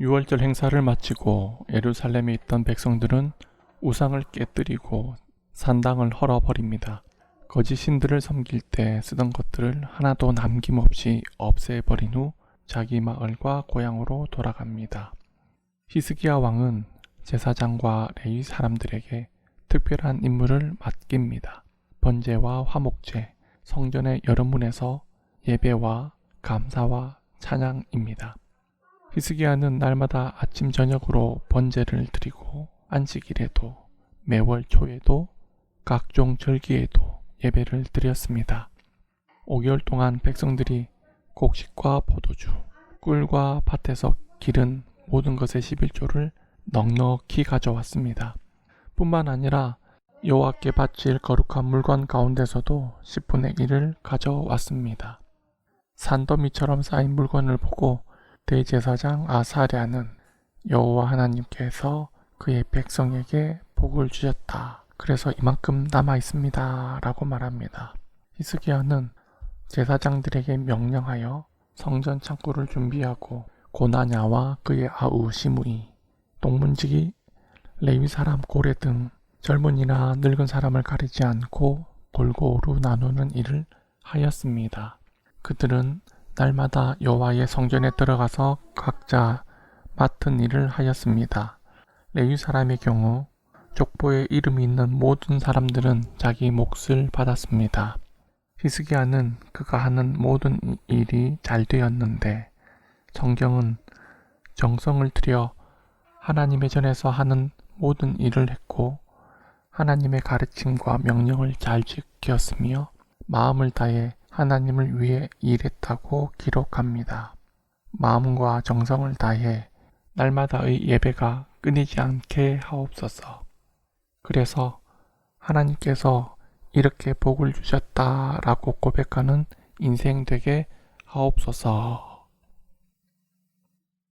유월절 행사를 마치고 예루살렘에 있던 백성들은 우상을 깨뜨리고 산당을 헐어버립니다. 거짓 신들을 섬길 때 쓰던 것들을 하나도 남김없이 없애버린 후 자기 마을과 고향으로 돌아갑니다. 히스기야 왕은 제사장과 레위 사람들에게 특별한 임무를 맡깁니다. 번제와 화목제, 성전의 여러 문에서 예배와 감사와 찬양입니다. 히스기야는 날마다 아침 저녁으로 번제를 드리고 안식일에도 매월 초에도 각종 절기에도 예배를 드렸습니다. 5개월 동안 백성들이 곡식과 포도주, 꿀과 밭에서 기른 모든 것의 11조를 넉넉히 가져왔습니다. 뿐만 아니라 여호와께 바칠 거룩한 물건 가운데서도 10분의 1을 가져왔습니다. 산더미처럼 쌓인 물건을 보고 대제사장 아사랴는 여호와 하나님께서 그의 백성에게 복을 주셨다. 그래서 이만큼 남아 있습니다. 라고 말합니다. 히스기야는 제사장들에게 명령하여 성전 창고를 준비하고 고나냐와 그의 아우 시므이, 동문지기 레위 사람 고레 등 젊은이나 늙은 사람을 가리지 않고 골고루 나누는 일을 하였습니다. 그들은 날마다 여호와의 성전에 들어가서 각자 맡은 일을 하였습니다. 레위 사람의 경우 족보에 이름이 있는 모든 사람들은 자기 몫을 받았습니다. 히스기야는 그가 하는 모든 일이 잘 되었는데 성경은 정성을 들여 하나님의 전에서 하는 모든 일을 했고 하나님의 가르침과 명령을 잘 지켰으며 마음을 다해 하나님을 위해 일했다고 기록합니다. 마음과 정성을 다해 날마다의 예배가 끊이지 않게 하옵소서. 그래서 하나님께서 이렇게 복을 주셨다라고 고백하는 인생 되게 하옵소서.